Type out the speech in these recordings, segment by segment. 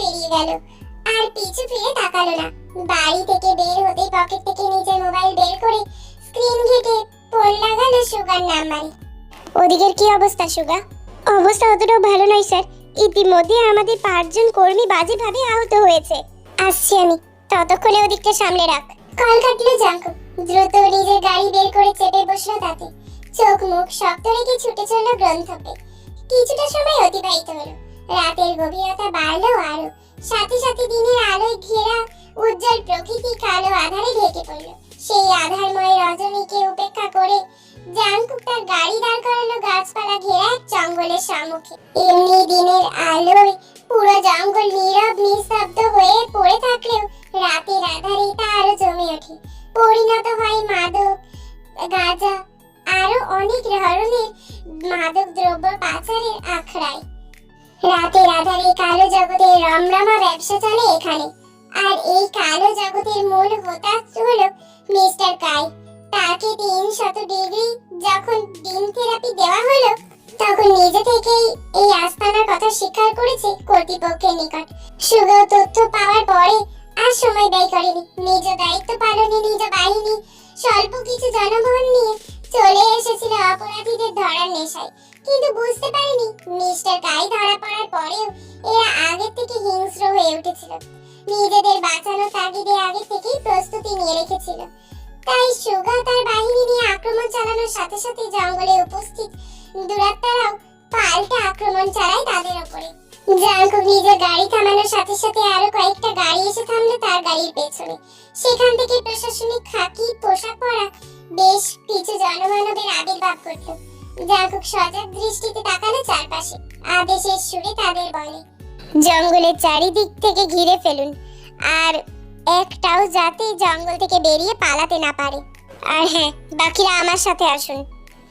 বেরিয়ে গেল। আর পিছু ফিরে তাকালো না। বাড়ি থেকে বের হতেই পকেট থেকে নিজের মোবাইল বের করে স্ক্রিন ঘেটে ফোন লাগালো সুগার নাম্বারে। ওদিকের কি অবস্থা, সুগা? অবস্থা অতটাও ভালো নয় স্যার ইতিমধ্যে আমাদের পাঁচজন কর্মী বাজেভাবে আহত হয়েছে। আসছি আমি। ততক্ষণে ওদিকটা সামলে রাখ। কল কাটলো জাঙ্কু। দ্রুত নিজের গাড়ি বের করে চেপে বসল তাতে। চোখ মুখ শক্ত রেখে ছুটে চলল গ্রন্থপে। কিছুটা সময় অতিবাহিত হলো। রাতের গভীরতা বাড়লো আরও। সাথে সাথে দিনের আলোয় ঘেরা উজ্জ্বল প্রকৃতি কালো আধারে ঢেকে পড়ল। সেই আধারময় রজনীকে উপেক্ষা করে জাংকুক তার গাড়ি দাঁড় করালো গাছপালা ঘেরা এক জঙ্গলের সম্মুখে। এমনি দিনের আলোয় পুরো জঙ্গল নীরব নিস্তব্ধ হয়ে পড়ে থাকলেও ব্যবসা চলে এখানে। আর এই কালো জগতের মূল হোতা হলো মিস্টার কাই। তাকে তিন শত ডিগ্রি যখন ডিম থেরাপি দেওয়া হলো, তখন নিজে থেকেই এই আস্তানার কথা স্বীকার করেছে কর্তৃপক্ষের নিকট। সুগাও তথ্য পাওয়ার পরে আর সময় ব্যয় করেনি। নিজ দায়িত্ব পালনে নিজ বাহিনী স্বল্প কিছু জনবল নিয়ে চলে এসেছিল অপরাধীদের ধরার নেশায়। কিন্তু বুঝতে পারিনি মিস্টার কাই ধরা পড়ার পরেও এরা আগে থেকে হিংস্র হয়ে উঠেছিল। নিজেদের বাঁচানোর তাগিদে আগে থেকেই প্রস্তুতি নিয়ে রেখেছিল। তাই সুগা তার বাহিনী নিয়ে আক্রমণ চালানোর সাথে সাথে জঙ্গলে উপস্থিত দুরাত্মারাও পাল্টা আক্রমণ চালায় তাদের উপরে জাঙ্কুক নিজের গাড়ি থামানোর সাথে সাথে আরও কয়েকটা গাড়ি এসে থামলো তার গাড়ির পেছনে। সেখান থেকে প্রশাসনিক খাকি পোশাক পরা বেশ কিছু জনমানবের আবির্ভাব ঘটলো। জাঙ্কুক সজাগ দৃষ্টিতে তাকালো চারপাশে। আদেশের সুরে তাদের বলে, জঙ্গলের চারিদিক থেকে ঘিরে ফেলুন, আর একটাও যাতে জঙ্গল থেকে বেরিয়ে পালাতে না পারে। আর হ্যাঁ বাকিরা আমার সাথে আসুন।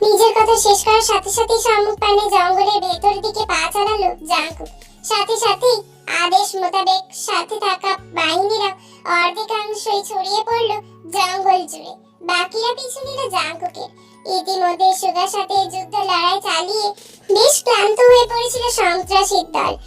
নিজের কথা শেষ করার সাথে সাথে সম্মুখ পানে জঙ্গলের ভেতর দিকে পা চালালো জাঙ্কুক সাথে সাথেই আদেশ মোতাবেক সাথে থাকা বাহিনীরা অর্ধেকাংশই ছড়িয়ে পড়ল জঙ্গল জুড়ে। বাকিরা পিছু নিল জাঙ্কুকের ইতিমধ্যে সুগার সাথে যুদ্ধ লড়াই চালিয়ে বেশ ক্লান্ত হয়ে পড়েছিল সন্ত্রাসীর দল।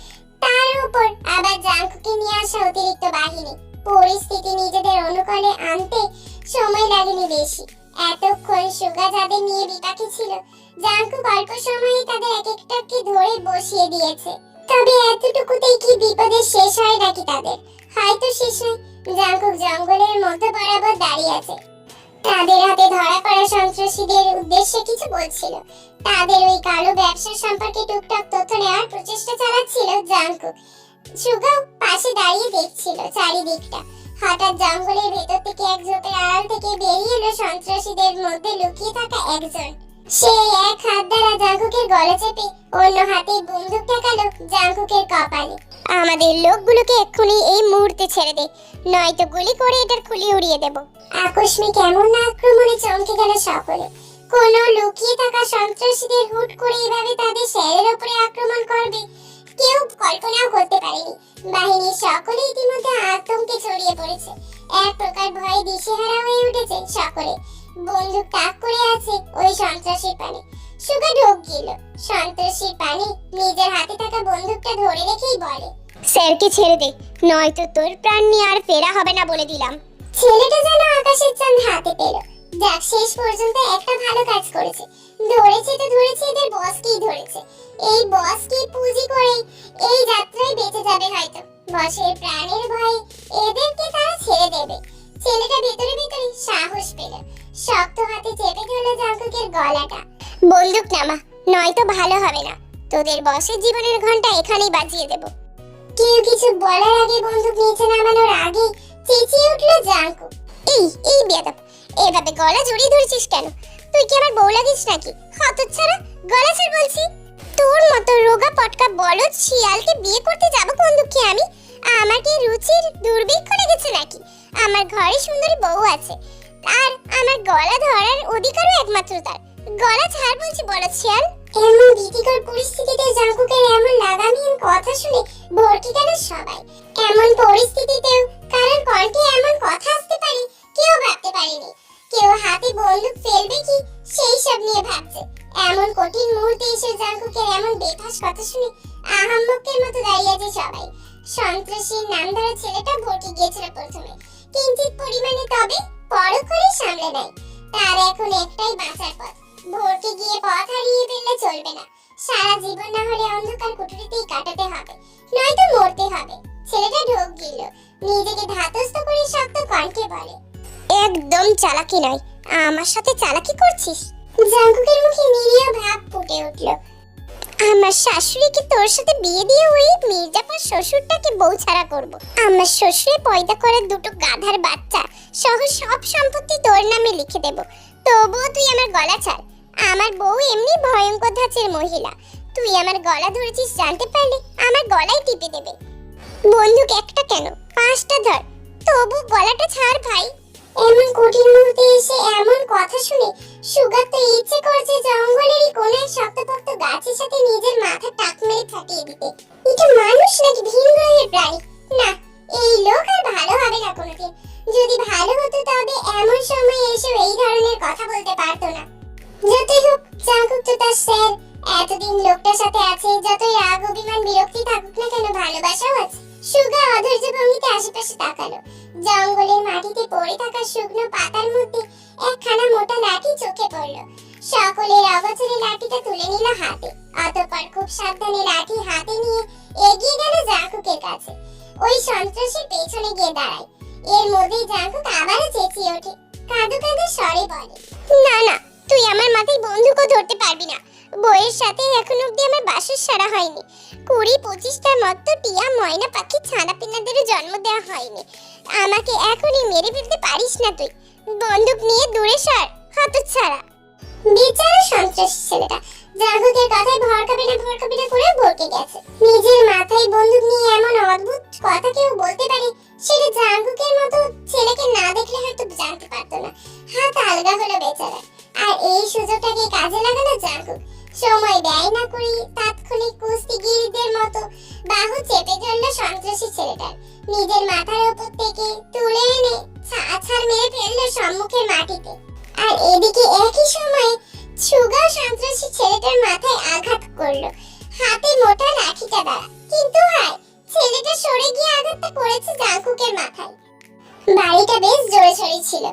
তার উপর আবার জাঙ্কুকে নিয়ে আসা অতিরিক্ত বাহিনী। পরিস্থিতি নিজেদের অনুকূলে আনতে সময় লাগেনি বেশি। এতক্ষণ সুগা যাদের নিয়ে বিপাকে ছিল জাঙ্কুক অল্প সময়ে তাদের এক একটাকে ধরে বসিয়ে দিয়েছে। তবে এতটুকুতেই কি বিপদের শেষ হয় নাকি তাদের? হয়তো শেষ নয়। জাঙ্কুক জঙ্গলের মধ্য বরাবর দাঁড়িয়ে আছে। তাদের হাতে ধরা পড়া সন্ত্রাসীদের উদ্দেশ্যে কিছু বলছিল। তাদের ওই কালো ব্যবসা সম্পর্কে টুকটাক তথ্য নেওয়ার প্রচেষ্টা চালাচ্ছিল জাঙ্কুক সুগাও পাশে দাঁড়িয়ে দেখছিল চারিদিকটা। হঠাৎ জঙ্গলের ভেতর থেকে এক ঝোপের আড়াল থেকে বেরিয়ে এলো সন্ত্রাসীদের মধ্যে লুকিয়ে থাকা একজন। সে এক হাত দ্বারা জাঙ্কুকের গলা চেপে অন্য হাতে বন্দুক ঠেকালো জাঙ্কুকের কপালে। আমাদের লোকগুলোকে এক্ষুনি এই মুহূর্তে ছেড়ে দে, নয়তো গুলি করে এটার খুলি উড়িয়ে দেব। আকস্মিক এমন আক্রমণে চমকে গেল সকলে। কোন লুকিয়ে থাকা সন্ত্রাসীদের হুট করে এভাবে তাদের শহরের উপরে আক্রমণ করবে, কেউ কল্পনাও করতে পারেনি। বাহিনীর সকলে ইতিমধ্যে আতঙ্কে ছড়িয়ে পড়েছে। এক প্রকার ভয়ে দিশেহারা হয়ে উঠেছে সকলে। বন্দুক তাক করে আছে ওই সন্ত্রাসীর পানে। সুগা ঢোক গেল। সন্ত্রাসীর পানে নিজের হাতে থাকা বন্দুকটা ধরে রেখেই বলে স্যারকে ছেড়ে দে নয়তো তোর প্রাণ নিয়ে আর ফেরা হবে না বলে দিলাম। ছেলেটা যেন আকাশের চাঁদ হাতে পেল। যাক শেষ পর্যন্ত একটা ভালো কাজ করেছে। ধরেছে তো ধরেছে এদের বসকেই ধরেছে। এই বসকে পুঁজি করে এই যাত্রায় বেঁচে যাবে হয়তো। বসের প্রাণের ভয়ে এদেরকে তারা ছেড়ে দেবে। ছেলেটা ভেতরে ভেতরে সাহস পেল। শক্ত হাতে চেপে ধরল জাঙ্কুকের গলাটা। নয়তো ভালো হবে না। তোদের বসের জীবনের ঘণ্টা এখানেই বাজিয়ে দেব। কেউ কিছু বলার আগে বন্দুক নিচে নামানোর আগে চেঁচিয়ে উঠল জাঙ্কু। এই এই বেয়াদব, এভাবে গলা জড়িয়ে ধরেছিস কেন? তুই কি আমার বউ লাগিস নাকি? হতচ্ছাড়া, গলা ছাড় বলছি। তোর মতো রোগা পটকা বলদ শিয়ালকে বিয়ে করতে যাব কোন দুঃখে আমি? আমার কি রুচির দুর্ভিক্ষ লেগেছে নাকি? আমার ঘরে সুন্দরী বউ আছে। আর আমার গলা ধরার অধিকারও একমাত্র তার। গলা ছাড় বলছি বলদ শিয়াল। এমন ভীতিকর পরিস্থিতিতে জাঙ্কুকের এমন লাগামহীন কথা শুনে ভরকে গেল সবাই। এমন পরিস্থিতিতেও কারণ কণ্ঠে এমন কথা আসতে পারে, কেউ ভাবতে পারেনি। কেউ হাতে বন্দুক ফেলবে কি, সেই সব নিয়ে ভাবছে। এমন কঠিন মুহূর্তে এসে জাঙ্কুকের এমন বেফাস কথা শুনে আহাম্মকের মতো দাঁড়িয়ে আছে সবাই। সন্ত্রাসীর নাম ধরা ছেলেটা ভরকে গিয়েছিল প্রথমে। কিঞ্চিত পরিমাণে তবে পরক্ষণে সামলে নেয়। তার এখন একটাই বাঁচার পথ। ভোরকে গিয়ে পথ হারিয়ে ফেললে চলবে না। সারা জীবন না হলে অন্ধকার কুঠুরিতেই কাটাতে হবে, নয়তো মরতে হবে। ছেলেটা ঢোক গিল। নিজেকে ধাতস্থ করে শক্ত কণ্ঠে বলে, একদম চালাকি নয়। আমার সাথে চালাকি করছিস? জাঙ্কুকের মুখে নিরীহ ভাব ফুটে উঠল। আমার শাশুড়িকে তোর সাথে বিয়ে দিয়ে ওই মির্জাফর শ্বশুরটাকে বউ ছাড়া করব। আমার শ্বশুরে পয়দা করে দুটো গাধার বাচ্চা সহ সব সম্পত্তি তোর নামে লিখে দেব। তবুও তুই আমার গলা ছাড়। আমার বউ এমনি ভয়ঙ্কর ধাঁচের মহিলা। তুই আমার গলা ধরেছিস জানতে পারলে? আমার গলায় টিপে দেবে। বন্দুক একটা কেন? পাঁচটা ধর। তবু গলাটা ছাড় ভাই। এমন কঠিন মুহূর্তে এসে এমন কথা শুনে সুগার তো ইচ্ছে করছে জঙ্গলেরই কোন এক শক্তপোক্ত গাছের সাথে নিজের মাথা টাক মেরে ফাটিয়ে দিতে। এটা মানুষ নাকি ভিন গ্রহের প্রাণী? না, এই লোক আর ভালো হবে না কোনোদিন। যদি ভালো হতো তবে এমন সময় এসে এই ধরনের কথা বলতে পারতো না। যতই হোক, জাঙ্কুক স্যার। এতদিন লোকটার সাথে আছে, যতই রাগ, অভিমান, বিরক্তি থাকুক না কেন, ভালোবাসাও আছে। সুগা অধৈর্য ভঙ্গিতে আশেপাশে তাকালো। জঙ্গলের মাটিতে পড়ে থাকা শুকনো পাতার মধ্যে একখানা মোটা লাঠি চোখে পড়ল। সকলের অবচরে লাঠিটা তুলে নিল হাতে। অতঃপর খুব সাবধানে লাঠি হাতে নিয়ে এগিয়ে গেল জাঙ্কুকের কাছে। ওই সন্ত্রাসীর পেছনে গিয়ে দাঁড়ায়। এর মধ্যেই জাঙ্কুক আবারও চেঁচিয়ে ওঠে। কাঁদো কাঁদো স্বরে বলে তুই আমার মাথায় বন্দুকও ধরতে পারবি না। বইয়ের সাথে এখন অব্দি আমার বাসর সারা হয়নি। কুড়ি পঁচিশটার মতো টিয়া ময়না পাখি ছানা পিনাদেরও জন্ম দেওয়া হয়নি। আমাকে এখনই মেরে ফেলতে পারিস না তুই। বন্দুক নিয়ে দূরে সর হত ছাড়া বেচারা সন্ত্রাসী ছেলেটা জাঙ্কুকের কথায় ভরকাবে না ভরকাবে না করে বলকে গেছে। নিজের মাথায় বন্দুক নিয়ে এমন অদ্ভুত কথা কেউ বলতে পারে সেটা জাঙ্কুকের মতো ছেলেকে না দেখলে হয়তো জানতে পারতো না। হাত আলগা হলো বেচারা আর এই সুযোগটাকে কাজে লাগানো জাঙ্কুক সময় ব্যয় না করে তাৎক্ষণিক কুস্তিগিরদের মতো বাহু চেপে ধরলো সন্ত্রাসী ছেলেটার। নিজের মাথার উপর থেকে তুলে এনে ছাড় মেরে ফেলল সম্মুখের মাটিতে। আর এদিকে একই সময়ে সুগা সন্ত্রাসী ছেলেটার মাথায় আঘাত করল। হাতে মোটা লাঠিটা দ্বারা। কিন্তু হায়, ছেলেটা সরে গিয়ে আঘাতটা করেছে জাঙ্কুকের মাথায়। বাড়িটা বেশ জোরে সরে ছিল।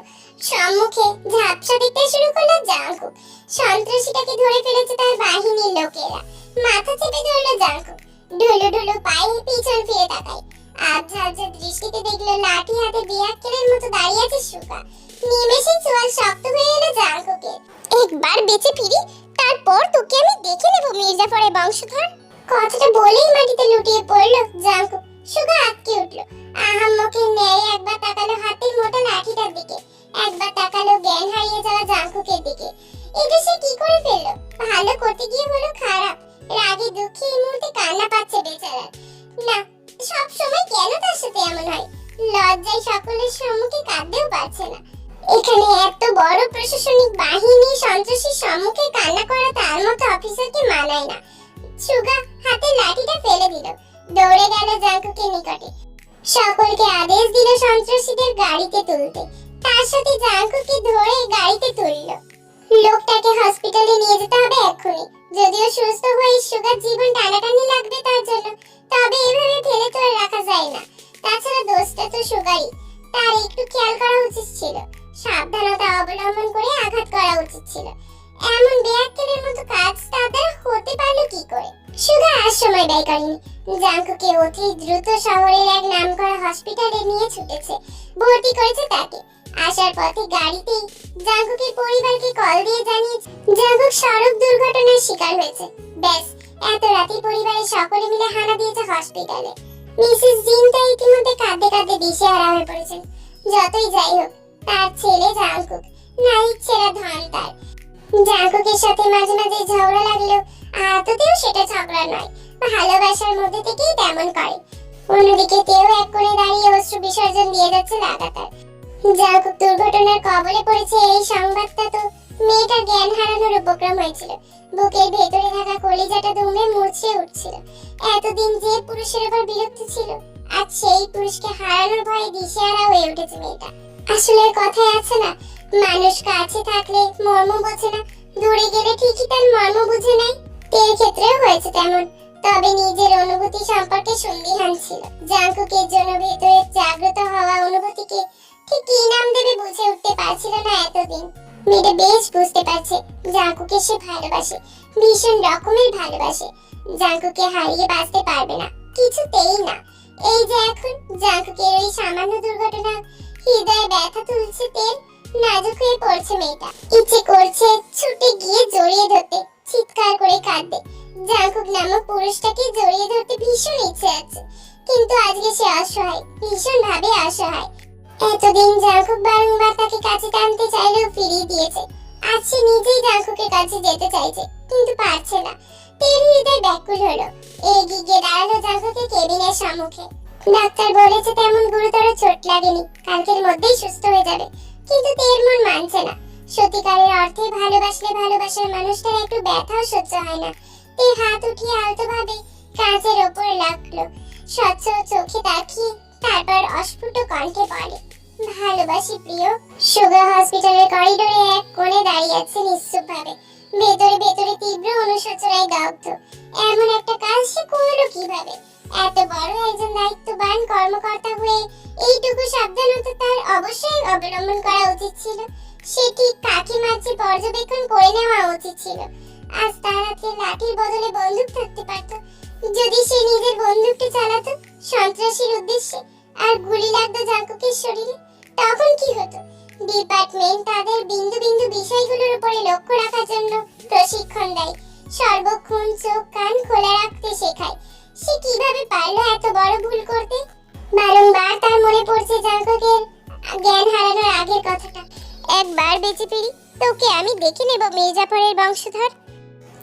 সম্মুখে ঝাপসা দিতে শুরু করল জাঙ্কুক সন্ত্রাসীটাকে ধরে ফেলেছে তার বাহিনীর লোকেরা। মাথা চেপে ধরলো জাঙ্কুক ঢুলু ঢুলু পায়ে পিছন ফিরে তাকায়। আবঝা আবঝা দৃষ্টিতে দেখল লাঠি হাতে বিয়াক্কেলের মতো দাঁড়িয়ে আছে সুকা। নিমেষে চোয়াল শক্ত হয়ে এলো জাঙ্কুকে। একবার বেঁচে ফিরি, তারপর তোকে আমি দেখে নেব, মির্জাফরের বংশধর। কথাটা বলেই মাটিতে লুটিয়ে পড়ল জাঙ্কুক সুগা আটকে উঠল। আহাম্মকে ন্যায় একবার তাকালো হাতের মোটা লাঠিটার দিকে। একবার তাকালো জ্ঞান হারিয়ে যাওয়া জাঙ্কুকের দিকে। এটা সে কি করে ফেলল? ভালো করতে গিয়ে হলো খারাপ। রাগে দুঃখে এই মুহূর্তে কান্না পাচ্ছে বেচারার না সব সময় কেন তার সাথে এমন হয়? লজ্জায় সকলের সম্মুখে কাঁদতেও পারছে না। এখানে এত বড় প্রশাসনিক বাহিনী সন্ত্রাসীর সম্মুখে কান্না করা তার মতো অফিসারকে মানায় না। সুগা হাতে লাঠিটা ফেলে দিল। দৌড়ে গেল জাঙ্কুকের নিকটে। সকলকে আদেশ দিল সন্ত্রাসীদের গাড়িতে তুলতে। তার সাথে জাঙ্কুকে ধরে গাড়িতে তুললো। লোকটাকে হসপিটালে নিয়ে যেতে হবে এক্ষুনি। যদিও সুস্থ হয়ে সুগার জীবন টানাটানি লাগবে তার জন্য, তবে এভাবে ফেলে তো রাখা যায় না। তাছাড়া দোষটা তো সুগারই। তার একটু খেয়াল করা উচিত ছিল। সাবধানতা অবলম্বন করে আঘাত করা উচিত ছিল। এমন বেয়াক্কেলের মতো কাজ তাদের হতে পারল কি করে? সুগা আর সময় ব্যয় করেনি। জাঙ্কুকে অতি দ্রুত শহরের এক নামকরা হসপিটালে নিয়ে ছুটেছে। ভর্তি করেছে তাকে। আসার পথে গাড়িতেই জাঙ্কুকের পরিবারকে কল দিয়ে জানিয়েছে, জাঙ্কুক সড়ক দুর্ঘটনার শিকার হয়েছে। ব্যাস, এত রাতে পরিবারের সকলে মিলে হানা দিয়েছে হসপিটালে। মিসেস জিনটা ইতিমধ্যে কাঁদতে কাঁদতে দিশেহারা হয়ে পড়েছেন। যতই যাই হোক, তার ছেলে জাঙ্কুক নাইক ছেড়া ধন তার। জাঙ্কুকের সাথে মাঝে মাঝে ঝগড়া লাগলেও আদতেও সেটা ঝগড়া নয়, ভালোবাসার মধ্যে থেকেই তেমন করে। অন্যদিকে তেও এক কোণে দাঁড়িয়ে অশ্রু বিসর্জন দিয়ে যাচ্ছে লাগাতার। দুর্ঘটনার কবলে পড়েছে এই সংবাদটা তো মেয়েটার জ্ঞান হারানোর উপক্রম হয়েছিল। বুকের ভেতরে থাকা কলিজাটা মুছড়ে উঠছিল। এতদিন যে পুরুষের উপর বিরক্ত ছিল, আজ সেই পুরুষকে হারানোর ভয়ে দিশেহারা হয়ে উঠেছে মেয়েটা। আসলে কথায় আছে না, মানুষ কাছে থাকলে মর্ম বোঝে না, দূরে গেলে ঠিকই তার মর্ম বুঝে নেয়। তের ক্ষেত্রেও হয়েছে তেমন, তবে নিজের অনুভূতি সম্পর্কে সন্দিহান ছিল। জাঙ্কুকের জন্য ভেতরে জাগ্রত হওয়া অনুভূতিকে ঠিক কি নাম দেবে বুঝে উঠতে পারছিল না এতদিন। মেয়েটা বেশ বুঝতে পারছে জাঙ্কুকে সে ভালোবাসে, ভীষণ রকমের ভালোবাসে। জাঙ্কুকে হারিয়ে বাঁচতে পারবে না, কিছুতেই না। এই যে এখন জাঙ্কুকের ওই সামান্য দুর্ঘটনা, হৃদয়ে ব্যথা তুলছে তেল, নাজুক হয়ে পড়ছে মেয়েটা। ইচ্ছে করছে ছুটে গিয়ে জড়িয়ে ধরতে, চিৎকার করে কাঁদবে জাঙ্কুক নামক পুরুষটাকে জড়িয়ে ধরতে ভীষণ ইচ্ছে আছে। কিন্তু আজকে সে অসহায় ভীষণ ভাবে অসহায়। এতদিন জাঙ্কুক বারংবার তাকে কাছে টানতে চাইলেও ফিরিয়ে দিয়েছে। আজ সে নিজেই জাঙ্কুকের কাছে যেতে চাইছে, কিন্তু পারছে না। তের হৃদয় ব্যাকুল হলো। এগিয়ে গিয়ে দাঁড়াল জাঙ্কুকের কেবিনের সম্মুখে। ডাক্তার বলেছে তেমন গুরুতর চোট লাগেনি, কালকের মধ্যেই সুস্থ হয়ে যাবে। কিন্তু তের মন মানছে না। সত্যিকারের অর্থে ভালোবাসলে ভালোবাসার মানুষটার একটু ব্যথাও সহ্য হয় না। তে হাত উঠিয়ে আলতো ভাবে কাঁচের ওপর লাগল। স্বচ্ছ চোখে তাকিয়ে তারপর অস্ফুট কণ্ঠে বলে ভালোবাসি প্রিয়। সুগা হসপিটালের করিডোরে এক কোণে দাঁড়িয়ে আছে নিশ্চুপ ভাবে ভেতরে ভেতরে তীব্র অনুশোচনায় দগ্ধ। এমন একটা কাজ সে করল কীভাবে? এত বড় একজন দায়িত্ববান কর্মকর্তা হয়ে এইটুকু সাবধানতা তার অবশ্যই অবলম্বন করা উচিত ছিল। সে ঠিক কাকে মারছে পর্যবেক্ষণ করে নেওয়া উচিত ছিল। আজ তার হাতে লাঠির বদলে বন্দুক থাকতে পারত। যদি সে নিজের বন্দুকটা চালাতো, সন্ত্রাসীর উদ্দেশ্যে, আর গুলি লাগতো জাঙ্কুকের শরীরে তখন কি হতো? ডিপার্টমেন্ট তাদের বিন্দু বিন্দু বিষয়গুলোর উপরে লক্ষ্য রাখার জন্য প্রশিক্ষণ দেয়। সর্বক্ষণ চোখ কান খোলা রাখতে শেখায়। সে কীভাবে পারল এত বড় ভুল করতে? বারংবার তার মনে পড়ছে জাঙ্কুকের জ্ঞান হারানোর আগের কথাটা। একবার বেঁচে ফিরি, তোকে আমি দেখে নেব মির্জাফরের বংশধর।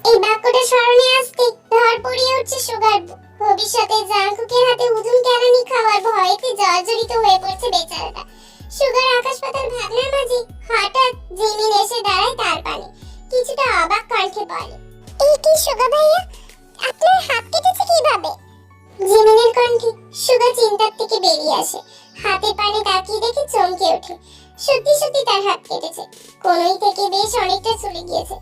এই বাক্যটা স্মরণে আসতে ধর পড়িয়ে উঠছে সুগার ভবিষ্যতে জাঙ্কুকের হাতে উদুম কেরানি খাওয়ার ভয়েতে জর্জরিত হয়ে পড়ছে বেচারাটা। সুগার আকাশ পাতাল ভাবনার মাঝে হঠাৎ জিমিন এসে দাঁড়ায় তার পানে। কিছুটা অবাক কণ্ঠে বলে, এই কি সুগা ভাইয়া? আপনার হাত কেটেছে কীভাবে? জিমিনের কণ্ঠে সুগা চিন্তার থেকে বেরিয়ে আসে। হাতের পানে তাকিয়ে দেখে চমকে ওঠে। সত্যি সত্যি তার হাত কেটেছে। কোনোই থেকে বেশ অনেকটা চলে গিয়েছে।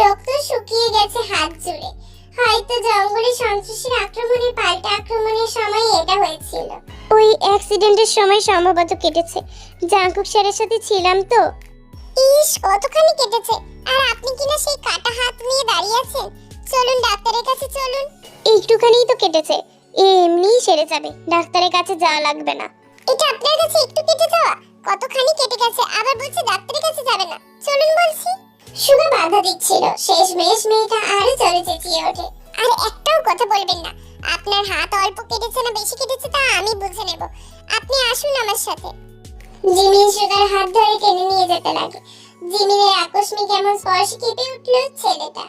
রক্ত শুকিয়ে গেছে হাত জুড়ে। হয়তো জঙ্গলে সন্ত্রাসীর আক্রমণের পাল্টা আক্রমণের সময় এটা হয়েছিল। ওই অ্যাক্সিডেন্টের সময় সম্ভবত কেটেছে। জাঙ্কুক স্যারের সাথে ছিলাম তো। ইস কতখানি কেটেছে? আর আপনি কিনা সেই কাটা হাত নিয়ে দাঁড়িয়ে আছেন? চলুন ডাক্তারের কাছে চলুন। একটুখানিই তো কেটেছে। এমনিই সেরে যাবে। ডাক্তারের কাছে যাওয়া লাগবে না। এটা আপনার কাছে একটু কেটে যাওয়া? কতখানি কেটে গেছে? আবার বলছে ডাক্তারের কাছে যাবে না। চলুন বলছি। শুভ বাধা দিচ্ছিল। শেষ মেশ মেয়েটা আরও চলে চেঁচিয়ে ওঠে। আর একটাও কথা বলবেন না। আপনার হাত অল্প কেটেছে না বেশি কেটেছে তা আমি বুঝে নেব। আপনি আসুন আমার সাথে। জিমিন সুগার হাত ধরে টেনে নিয়ে যেতে লাগে। জিমিনের আকস্মিক এমন স্পর্শ কেঁপে উঠল ছেলেটা।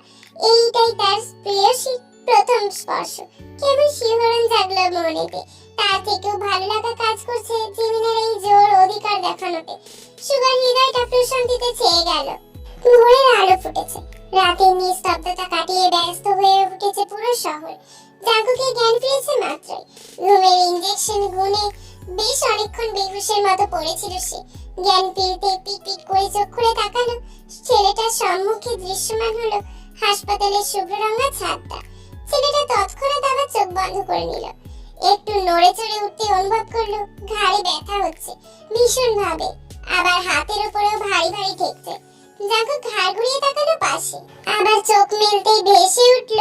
এইটাই তার প্রিয়সী প্রথম স্পর্শ। কেমন শিহরণ জাগলো মনেতে। তার থেকেও ভালো লাগা কাজ করছে জিমিনের এই জোর অধিকার দেখানোতে। সুগার হৃদয়টা প্রশান্তিতে ছেয়ে গেল। ভোরের আলো ফুটেছে। রাতের নিস্তব্ধতা কাটিয়ে ব্যস্ত হয়ে উঠেছে পুরো শহর। জাগুকে জ্ঞান ফিরেছে মাত্রই। ঘুমের ইঞ্জেকশন গুনে বেশ অনেকক্ষণ বেহুশের মতো পড়েছিল সে। জ্ঞান ফিরতে পিট করে চোখ খুলে তাকালো। ছেলেটার সম্মুখে দৃশ্যমান হলো হাসপাতালের শুভ্র রঙা ছাদটা। ছেলেটা তৎক্ষণাৎ আবার চোখ বন্ধ করে নিল। একটু নড়ে চড়ে উঠতে অনুভব করল, ঘাড়ে ব্যথা হচ্ছে। ভীষণ ভাবে আবার হাতের উপরেও ভারী ভারী ঠেকছে। জাগো ঘাড় ঘুরিয়ে তাকালো পাশে। আবার চোখ মেলতেই ভেসে উঠল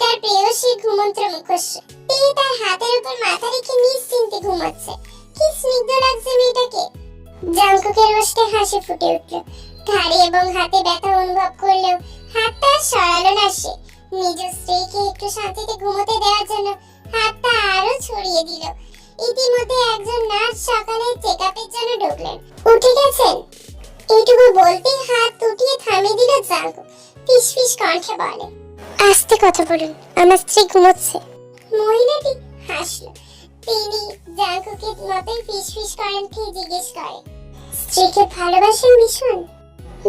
তার প্রেয়সী ঘুমন্ত মুখোশ তিনি তার হাতের উপর মাথা রেখে নিশ্চিন্তে ঘুমাচ্ছে। কি স্নিগ্ধ লাগছে মেয়েটাকে। জাঙ্কুকের ওষ্ঠে হাসি ফুটে উঠল। ঘাড়ে এবং হাতে ব্যথা অনুভব করলেও হাতটা সরালো না সে। নিজ স্ত্রীকে একটু শান্তিতে ঘুমোতে দেওয়ার জন্য হাতটা আরও ছড়িয়ে দিল। ইতিমধ্যে একজন নার্স সকালে চেক আপের জন্য ঢুকলেন। উঠে গেছেন? এইটুকু বলতেই হাত উঠিয়ে থামিয়ে দিল জাঙ্কু ফিস ফিস কণ্ঠে বলে আস্তে কথা বলুন আমার স্ত্রী ঘুমোচ্ছে। মহিলাটি হাসলো। তিনি জাঙ্কুকে মতোই ফিস ফিস কণ্ঠে জিজ্ঞেস করে স্ত্রীকে ভালোবাসেন ভীষণ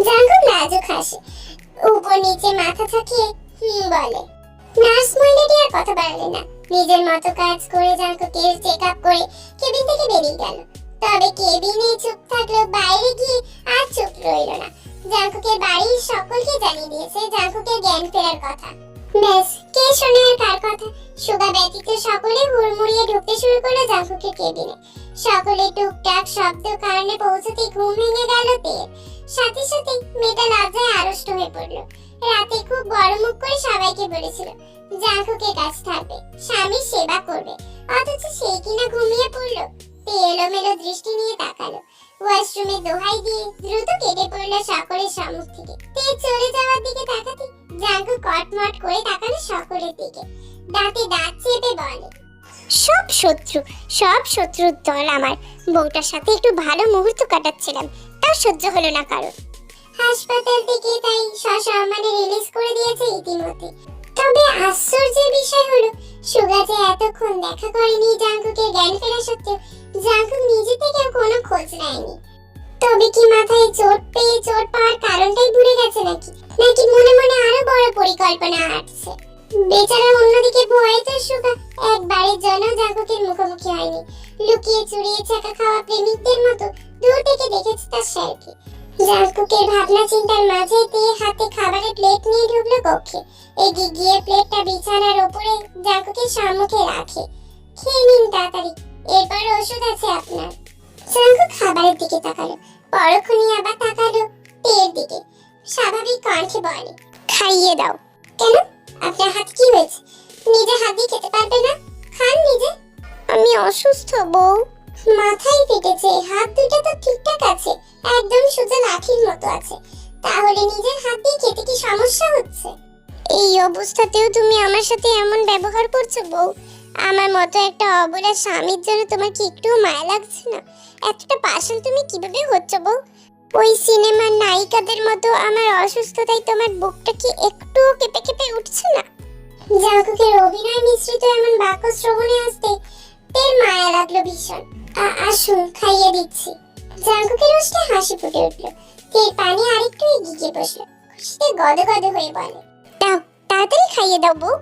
জাঙ্কু লাজুক হাসে উপর নিচে মাথা থাকিয়ে হুম বলে। নার্স মহিলাটি আর কথা বাড়ালেন না। নিজের মতো কাজ করে জাঙ্কুকে চেক আপ করে কেবিন থেকে বেরিয়ে গেল। তবে কেবিনে চুপ থাকল বাইরে গিয়ে আর চুপ রইল না। জাঙ্কুকের বাড়ির সকলকে জানিয়ে দিয়েছে জাঙ্কুকের জ্ঞান ফেরার কথা। ব্যাস কে শোনে আর কার কথা? সুগা ব্যতীত সকলে হুড়মুড়িয়ে ঢুকতে শুরু করল জাঙ্কুকের কেবিনে। সকলে টুকটাক শব্দ কারণে পৌঁছতে ঘুম ভেঙে গেল তের সাথে সাথে মেয়েটা লজ্জায় আড়ষ্ট হয়ে পড়ল। রাতে খুব বড় মুখ করে সবাইকে বলেছিল জাঙ্কুকে কাজ থাকবে, স্বামীর সেবা করবে। অথচ সেই কিনা ঘুমিয়ে পড়ল। তে এলোমেলো দৃষ্টি নিয়ে তাকালো। ওয়াশরুমে দোহাই দিয়ে দ্রুত কেটে পড়ল সকলের সম্মুখ থেকে। তে চলে যাওয়ার দিকে তাকাতে জাঙ্কু কটমট করে তাকালো সকলের দিকে। দাঁতে দাঁত চেপে বলে, সব শত্রু, সব শত্রুর দল আমার। বউটার সাথে একটু ভালো মুহূর্ত কাটাচ্ছিলাম, তাও সহ্য হলো না কারও হাসপাতাল থেকে তাই সসম্মানে রিলিজ করে দিয়েছে ইতিমধ্যে। তবে আশ্চর্যের বিষয় হলো সুগা যে এতক্ষণ দেখা করেনি জাঙ্কুকে জ্ঞান ফেরা সত্ত্বেও, জাঙ্কুক নিজে থেকেও কোনো খোঁজ নেয়নি। তবে কি মাথায় চোট পেয়ে চোট পাওয়ার কারণটাই ভুলে গেছে নাকি? নাকি মনে মনে আরও বড় পরিকল্পনা আটছে বেচারা অন্যদিকে ভয়ে তো সুগা একবারের জন্য জাঙ্কুকের মুখোমুখি হয়নি। লুকিয়ে চুরিয়ে চাকা খাওয়া প্রেমিকদের মতো দূর থেকে দেখেছে তার স্যারকে। জাঙ্কুকের ভাবনা চিন্তার মাঝে দিয়ে হাতে খাবারের প্লেট নিয়ে ঢুকলো কক্ষে। এগিয়ে গিয়ে প্লেটটা বিছানার উপরে জাঙ্কুকের সম্মুখে রাখে। খেয়ে নিন তাড়াতাড়ি, এরপর ওষুধ আছে আপনার। জাঙ্কুক খাবারের দিকে তাকালো। পরক্ষণই আবার তাকালো পেয়ের দিকে। স্বাভাবিক কণ্ঠে বলে, খাইয়ে দাও। কেন? আপনার হাত কি হয়েছে? নিজে হাত দিয়ে খেতে পারবে না? খান নিজে। আমি অসুস্থ বউ। মাথায় ফেটেছে হাত দুটো তো ঠিকঠাক আছে, একদম সোজা লাঠির মতো আছে। তাহলে নিজের হাত দিয়ে খেতে কি সমস্যা হচ্ছে? এই অবস্থাতেও তুমি আমার সাথে এমন ব্যবহার করছ বউ? আমার মতো একটা অবলা স্বামীর জন্য তোমার কি একটু মায়া লাগছে না? এতটা পাশাল তুমি কীভাবে হচ্ছ বউ? ওই সিনেমার নায়িকাদের মতো আমার অসুস্থতায় তোমার বুকটা কি একটুও কেঁপে কেঁপে উঠছে না? জাঙ্কুকের অভিনয় মিশ্রিত এমন বাক্য শ্রবণে আসতে তের মায়া লাগল ভীষণ। আসুন, খাইয়ে দিচ্ছি। জাঙ্কুকের ওষ্ঠে হাসি ফুটে উঠল। তের পানি আরেকটু এগিয়ে গিয়ে খুশিতে গদগদ হয়ে বলে, দাও, তাড়াতাড়ি খাইয়ে দাও বউ।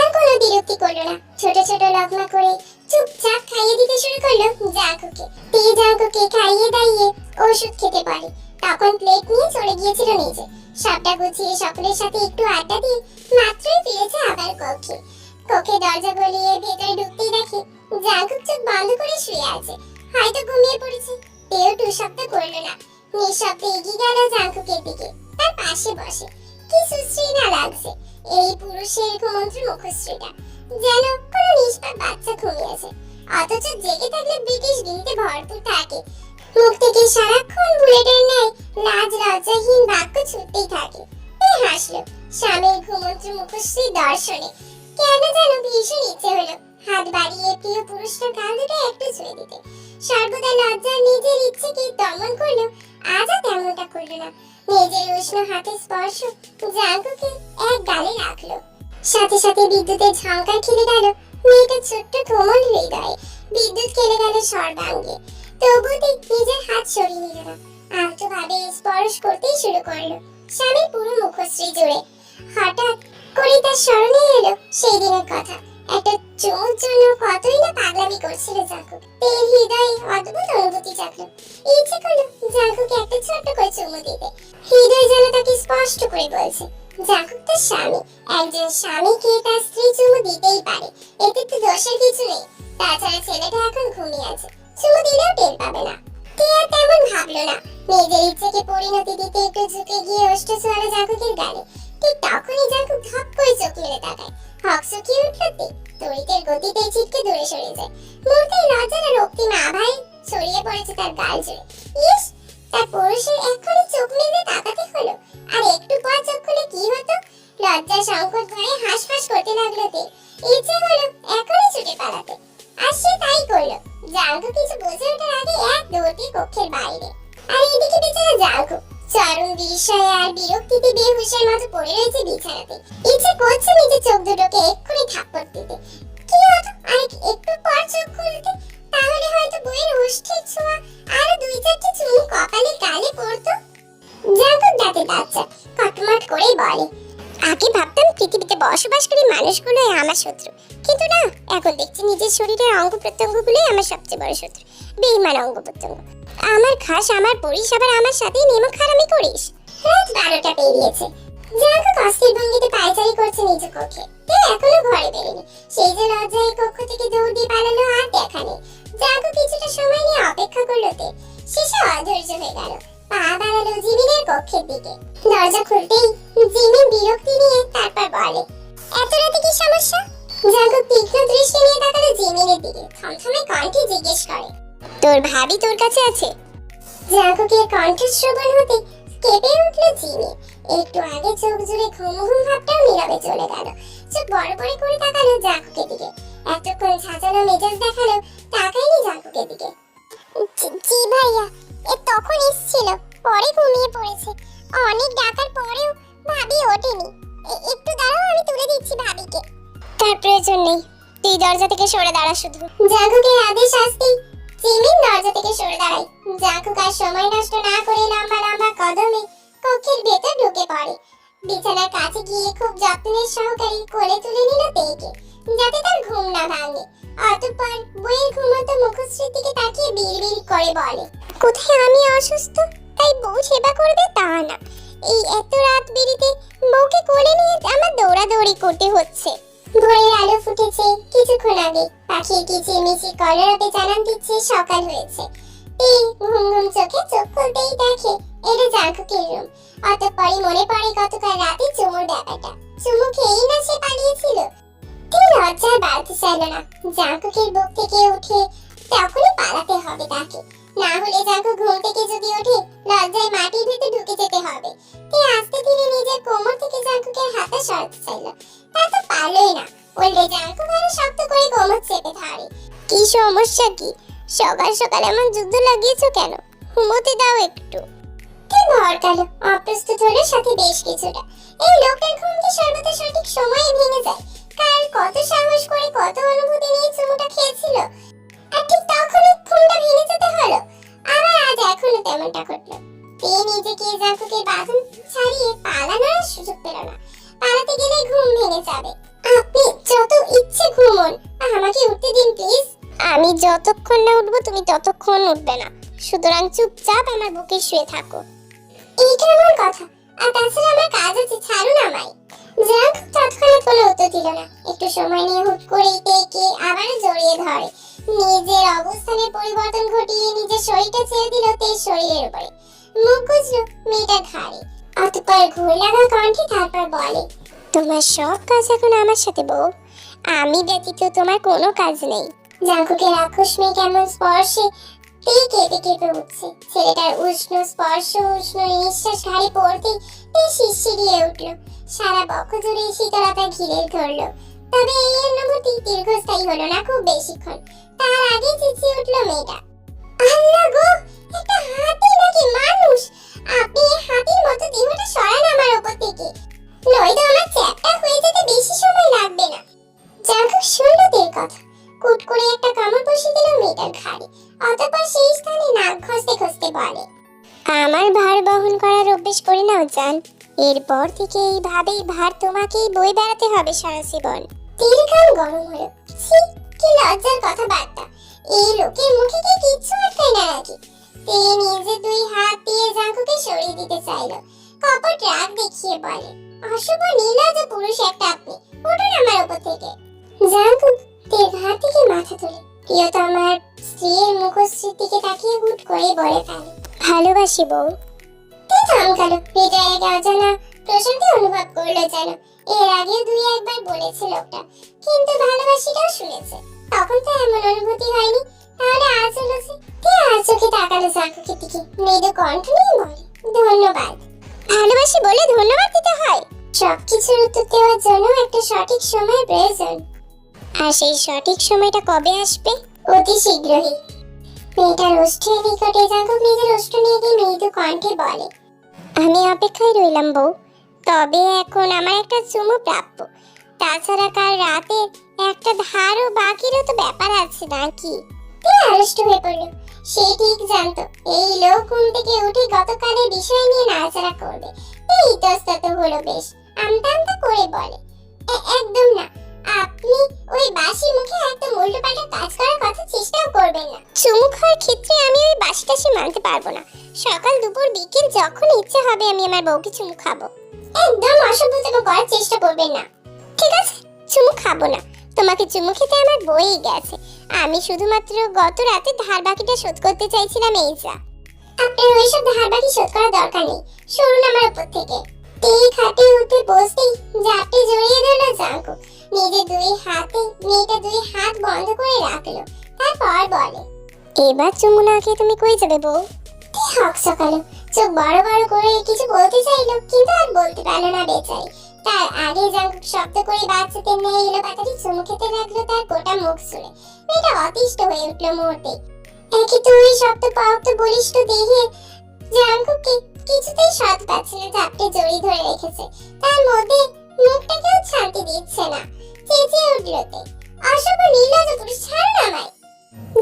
আর কোনো বিরক্তি করল না। ছোট ছোট লগ্মা করে চুপচাপ খাইয়ে দিতে শুরু করল জাঙ্কুকে তে জাঙ্কুকে খাইয়ে দাইয়ে ওষুধ খেতে পারে। তখন প্লেট নিয়ে চলে গিয়েছিল নিচে সবটা গুছিয়ে সকলের সাথে একটু আড্ডা দিয়ে মাত্রই ফিরেছে আবার কক্ষে কক্ষে দরজা গলিয়ে ভেতরে ঢুকতেই দেখে জাঙ্কুক চোখ বন্ধ করে শুয়ে আছে। হয়তো ঘুমিয়ে পড়েছে। তেও টু শব্দ করল না। নিঃশব্দে এগিয়ে গেল জাঙ্কুকের দিকে। তার পাশে বসে। কি সুশ্রী না লাগছে। এই পুরুষের ঘুমন্ত্র মুখশ্রীটা। যেন কোনো নিষ্পাপ বাচ্চা ঘুমিয়েছে অথচ জেগে থাকলে ব্রিটিশ গিনিতে ভরপুর থাকে। মুখ থেকে সারাক্ষণ বুলেটের ন্যায় লাজ, লজ্জাহীন বাক্য ছুটতেই থাকে। এ হাসলো। স্বামীর ঘুমন্ত্র মুখশ্রী দর্শনে। কেন যেন ভীষণ ইচ্ছে হলো। হাত বাড়িয়ে প্রিয় পুরুষটার গাল দুটো একটু ছুঁয়ে দিতে। সর্বদা লজ্জা নিজের ইচ্ছেকে দমন করল আজ আর তেমনটা করল না। নিজের উষ্ণ হাতে স্পর্শ জাঙ্কুকে এক গালে রাখল। সাথে সাথে বিদ্যুতের ঝঙ্কার খেলে গেল মেয়েটার ছোট্ট কোমল হৃদয়ে। বিদ্যুৎ খেলে গেল সর্বাঙ্গে। তবুও তে নিজের হাত সরিয়ে নিল না। আলতো ভাবে স্পর্শ করতেই শুরু করল স্বামীর পুরো মুখশ্রী জুড়ে। হঠাৎ করে তার স্মরণে এলো সেই দিনের কথা। একটা চোর জন্য কতই না পাগলামি করছিল জাকুক তের হৃদয়ে অদ্ভুত অনুভূতি জাগলো ইচ্ছে করল জাকুকে একটা ছোট্ট করে চুমু দিতে। হৃদয় যেন তাকে স্পষ্ট করে বলছে জাকুক তার স্বামী। একজন স্বামীকে তার স্ত্রী চুমু দিতেই পারে। এতে তো দোষের কিছু নেই। তাছাড়া ছেলেটা এখন ঘুমিয়ে আছে। চুমু দিলেও টের পাবে না। আর তেমন ভাবলো না। নিজের ইচ্ছেকে পরিণতি দিতে একটু ঝুঁকে গিয়ে ওষ্ঠ ছোঁয়ালো জাকুকের গালে। ঠিক তখনই জাকুক ধপ করে চোখ মেলে তাকায়। চকিয়ে উঠল তড়িতের গতিতে ছিটকে দূরে সরে যায়। মুহূর্তেই লজ্জার রক্তিম আভায় ছড়িয়ে পড়েছে তার গাল জুড়ে। ইস, তার পুরুষের এক্ষুনি চোখ মেলে তাকাতে হলো। আর একটু পর চোখ খুলে কি হতো? লজ্জা সংকট ভয়ে হাঁসফাঁস করতে লাগল তে। ইচ্ছে হলো এখনই ছুটে পালাতে। আর সে তাই করল। জাঙ্কু কিছু বুঝে ওঠার আগে এক দৌড়তে কক্ষের বাইরে। আর এদিকে বেচারা জাঙ্কু চরম বিস্ময়ে আর বিরক্তিতে বেহুশের মতো পড়ে রয়েছে বিছানাতে। ইচ্ছে করছে নিজের চোখ দুটোকে এক্ষুনি থাপ্পড় দিতে। কি হতো আর একটু পর চোখ খুলতে? তাহলে হয়তো বইয়ের ওষ্ঠের ছোঁয়া আরও দুই চারটে চুমু কপালে গালে পড়তো। জাগর দাঁতে দাঁত চাট কটমট করে বলে। আগে ভাবতাম পৃথিবীতে বসবাসকারী মানুষগুলোই আমার শত্রু। কিন্তু না, এখন দেখছি নিজের শরীরের অঙ্গ প্রত্যঙ্গগুলোই আমার সবচেয়ে বড় শত্রু। বেইমান অঙ্গ প্রত্যঙ্গ। আমার খাস, আমার পড়িস আবার আমার সাথেই নেমো খারামি করিস। রাত বারোটা পেরিয়েছে। জাঙ্কুক অস্থির ভঙ্গিতে পায়চারি করছে নিজ কক্ষে। কেউ এখনও ঘরে বেরোনি সেই যে কক্ষ থেকে দৌড় দিয়ে পালালো আর দেখা নেই। জাঙ্কুক কিছুটা সময় নিয়ে অপেক্ষা করল তে। শেষে অধৈর্য হয়ে গেল। পা বাড়ালো জিমিনের কক্ষের দিকে। দরজা খুলতেই জিমিন বিরক্তি নিয়ে তারপর বলে, এত রাতে কি সমস্যা? জাঙ্কুক তীক্ষ্ণ দৃষ্টি নিয়ে তাকালো জিমিনের দিকে। থমথমে কণ্ঠে জিজ্ঞেস করে, তোর ভাবি তোর কাছে আছে? জাঙ্কুকের কণ্ঠশ্রবণ হতে কেঁপে উঠল জিমি একটু আগে চোখ জুড়ে ঘুম ঘুম ভাবটাও নীরবে চলে গেল। চোখ বড় বড় করে তাকালো জাঙ্কুকের দিকে। এতক্ষণ সাজানো মেজাজ দেখাল তাকায়নি জাঙ্কুকের দিকে। জি ভাইয়া তখন এসেছিল পরে ঘুমিয়ে পড়েছে। অনেক ডাকার পরেও ভাবি ওঠেনি। একটু দাঁড়াও আমি তুলে দিচ্ছি ভাবিকে। তার প্রয়োজন নেই। তুই দরজা থেকে সরে দাঁড়া শুধু। জাঙ্কুকের আদেশ আসতেই জিমিন দরজা থেকে সরে দাঁড়ায়। জাঙ্কুক আর সময় নষ্ট না করে লম্বা লম্বা কদমে কক্ষের ভেতর ঢুকে পড়ে। বিছানার কাছে গিয়ে খুব যত্নের সহকারে কোলে তুলে নিল তেকে যাতে তার ঘুম না ভাঙে। অতঃপর বইয়ের ঘুমন্ত মুখশ্রীর দিকে তাকিয়ে বিড়বিড় করে বলে কোথায় আমি অসুস্থ? তাই বউ সেবা করবে তা না। এই এত রাত বেরিতে বউকে কোলে নিয়ে আমার দৌড়াদৌড়ি করতে হচ্ছে। ভোরের আলো ফুটেছে কিছুক্ষণ আগে। পাখির কিচিরমিচির কলরবে জানান দিচ্ছে, সকাল হয়েছে। এই ঘুম ঘুম চোখে চোখ খুলতেই দেখে এটা জাঙ্কুকের রুম। অতঃপরই মনে পড়ে গতকাল রাতে চুমুর ব্যাপারটা। চুমু খেয়েই না সে পালিয়েছিল? তিনি লজ্জায় বাড়তে চাইল না। জাঙ্কুকের বুক থেকে উঠে তখনই পালাতে হবে তাকে। না হলে জাঙ্কু ঘুম থেকে যদি ওঠে, লজ্জায় মাটির ভেতর ঢুকে যেতে হবে। তে আস্তে ধীরে নিজের কোমর থেকে জাঙ্কুকের হাতে সরাতে চাইল। তা তো পারলই না। উল্টে জাঙ্কু আরও শক্ত করে কোমর চেপে ধরে। কি সমস্যা কি? সকাল সকাল এমন যুদ্ধ লাগিয়েছো কেন? ঘুমোতে দাও একটু। ভরকালো অপ্রস্তুত হলো সাথে বেশ কিছুটা। এই লোকের ঘুম কি সর্বদা সঠিক সময়ে ভেঙে যায়? কার কত সাহস করে কত অনুভূতি নিয়ে চুমুটা খেয়েছিল? আর তখনই ঘুমটা ভেঙে যেতে হলো। আবার আজ এখনও তেমনটা ঘটলো। তে নিজেকে জাকুকের বাঁধন ছাড়িয়ে পালানোর সুযোগ পেল না। পালাতে গেলে ঘুম ভেঙে যাবে। আপনি যত ইচ্ছে ঘুমন, আমাকে উঠতে দিন প্লিজ। আমি যতক্ষণ না উঠবো, তুমি ততক্ষণ উঠবে না। সুতরাং চুপচাপ আমার বুকে শুয়ে থাকো। এইটা আমার কথা। আর তাছাড়া আমার কাজ আছে, ছাড়ুন আমায়। যাক, তৎক্ষণাৎ কোনো উত্তর দিল না। একটু সময় নিয়ে হুট করে টেকে আবার জড়িয়ে ধরে। নিজের অবস্থানের পরিবর্তন ঘটিয়ে নিজের শরীরটা ছেড়ে দিল তের শরীরের উপরে। মুখ মেয়েটার ঘাড়ে। অতঃপর ঘুর লাগা কণ্ঠে তারপর বলে, তোমার সব কাজ এখন আমার সাথে, বউ। আমি ব্যতীত তোমার কোনো কাজ নেই। জাঙ্কুকে রাক্ষস মেয়ে কেমন স্পর্শে তেই কেঁপে কেঁপে উঠছে। ছেলেটার উষ্ণ স্পর্শ, উষ্ণ নিঃশ্বাস ঘাড়ে পড়তেই তে শিরশিরিয়ে উঠল। সারা বক্ষ জুড়ে শীতলতা ঘিরে ধরলো। তবে এই অনুভূতি দীর্ঘস্থায়ী হলো না খুব বেশিক্ষণ। তার আগে চেঁচিয়ে উঠল মেয়েটা। আল্লাহ গো, একটা হাতি নাকি মানুষ? আপনি হাতির মতো দেহটা সরান আমার উপর থেকে। নয়তো আমার চ্যাপটা হয়ে যেতে বেশি সময় লাগবে না। জাঙ্কুক শুনল তের কথা। কুট করে একটা কামড় বসিয়ে দিল মেয়েটার ঘাড়ে। অতঃপর সেই স্থানে নাক ঘষতে ঘষতে বলে, আমার ভার বহন করার অভ্যেস করে নাও, জান। এরপর থেকে এইভাবেই ভার তোমাকেই বই বেড়াতে হবে সারা জীবন তীর গরম হলো। কি লজ্জার কথাবার্তা এই লোকের মুখে কি কিচ্ছু আটকায় না নাকি তে নিজে দুই হাত দিয়ে জাঙ্কুকে সরিয়ে দিতে চাইলো। কপট রাগ দেখিয়ে বলে, অশুভ নীলজ পুরুষ একটা আপনি, উঠুন আমার উপর থেকে। জাঙ্কুক তের ঘাট থেকে মাথা তোলে, প্রিয়তমার স্ত্রীর মুখশ্রীর দিকে তাকিয়ে হুট করে বলে ফেলে, ভালোবাসি বউ। তে থমকালো হৃদয়ে অজানা প্রশান্তি অনুভব করল যেন। এর আগে দুই একবার বলেছে লোকটা, কিন্তু ভালোবাসিটাও শুনেছে। তখন তো এমন অনুভূতি হয়নি তাহলে আজ হলোছে তে আর চোখে তাকালো জাঙ্কুকের দিকে? মৃদু কণ্ঠ নিয়ে বলে। ধন্যবাদ। ভালোবাসি বলে ধন্যবাদ দিতে হয়। সবকিছুর উত্তর দেওয়ার জন্য একটা সঠিক সময় প্রয়োজন। আর সেই সঠিক সময়টা কবে আসবে? অতি শীঘ্রই। মেয়েটার ওষ্ঠের নিকটে জাঙ্কুক নিজের ওষ্ঠ নিয়ে গিয়ে মৃদু কণ্ঠে বলে, আমি অপেক্ষায় রইলাম বউ। তবে এখন আমার একটা চুমু প্রাপ্য। তাছাড়া কাল রাতে একটা ধারও বাকিরও তো ব্যাপার আছে নাকি? তে আড়ষ্ট হয়ে পড়ল। সে ঠিক জানতো, এই লোক ঘুম থেকে উঠে গতকালের বিষয় নিয়ে নাড়াচাড়া করবে। এই ইতস্তত হলো বেশ আমতা করে বলে। একদম না, আপনি ওই বাসি মুখে একদম উল্টোপাল্টা কাজ করার কথা চেষ্টাও করবেন না। চুমু খাওয়ার ক্ষেত্রে আমি ওই বাসি টাসি মানতে পারব না। সকাল, দুপুর, বিকেল, যখন ইচ্ছে হবে আমি আমার বউকে চুমু খাব। একদম অসভ্যতাম করার চেষ্টা করবেন না। ঠিক আছে চুমু খাব না। তোমাকে চুমু খেতে আমার বই গেছে। আমি শুধুমাত্র গত রাতে ধার বাকিটা শোধ করতে চাইছিলাম এই যা আপনার ওইসব ধার বাকি শোধ করার দরকার নেই। সরুন আমার উপর থেকে। এই খাটে উঠে বসতেই জাপটে জড়িয়ে ধরলো জাঙ্কু। নিজে দুই হাতে, মেয়েটা দুই হাত বন্ধ করে রাখল। তারপর বলে, এবার চুমু না খেয়ে তুমি কই যাবে বউ? কি হক সকালে। চোখ বড় বড় করে কিছু বলতে চাইলো, কিন্তু আর বলতে পারল না বেচারি। তার আগে জাঙ্কুক শব্দ করে বাচ্চাদের নিয়ে এলো পাতারি চুমু খেতে লাগল তার গোটা মুখ ছুড়ে মেয়েটা অতিষ্ঠ হয়ে উঠল মুহূর্তে। একই তো ওই শব্দ পাওয়া তো বলিষ্ঠ দেহে? জাঙ্কুককে কিছুতেই স্বাদ পাচ্ছে না ঝাপটে জড়িয়ে ধরে রেখেছে। তার মধ্যে মুখটাকেও শান্তি দিচ্ছে না। চেঁচিয়ে উঠলোতে অসভ্য নির্লজ্জ পুরুষ, ছাড় না আমায়।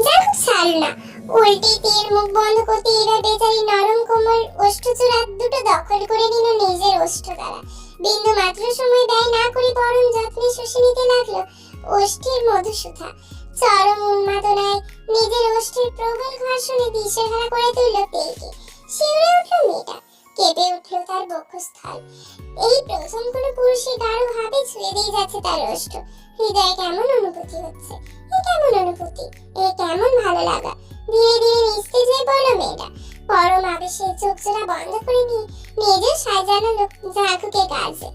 জাঙ্কুক, ছাড় না। উল্টে তীর মুখ বন্ধ করতে এবার বেচারি নরম কোমল ওষ্ঠচূড়া দুটো দখল করে নিল নিজের ওষ্ঠ দ্বারা বিন্দু মাত্র সময় ব্যয় না করে পরম যত্নে শুষে নিতে লাগল। ওষ্ঠের মধুসূধা চরম উন্মাদনায় নিজের ওষ্ঠের প্রবল ঘর্ষণে দিশেহারা করে তুলল তেলকে শিউরে উঠল মেয়েটা। কেঁপে উঠল তার বক্ষস্থল। এই প্রথম কোনো পুরুষের গাঢ় ভাবে ছুঁয়ে দিয়ে যাচ্ছে তার ওষ্ঠ হৃদয়ে কেমন অনুভূতি হচ্ছে? এ কেমন অনুভূতি? এ কেমন ভালো লাগা? ধীরে ধীরে নিস্তেজ হয়ে মেয়েটা। পরম আবেশে চোখ জোড়া বন্ধ করে নিয়ে নিজের সাজানো ঝাঁকুকে কাজে।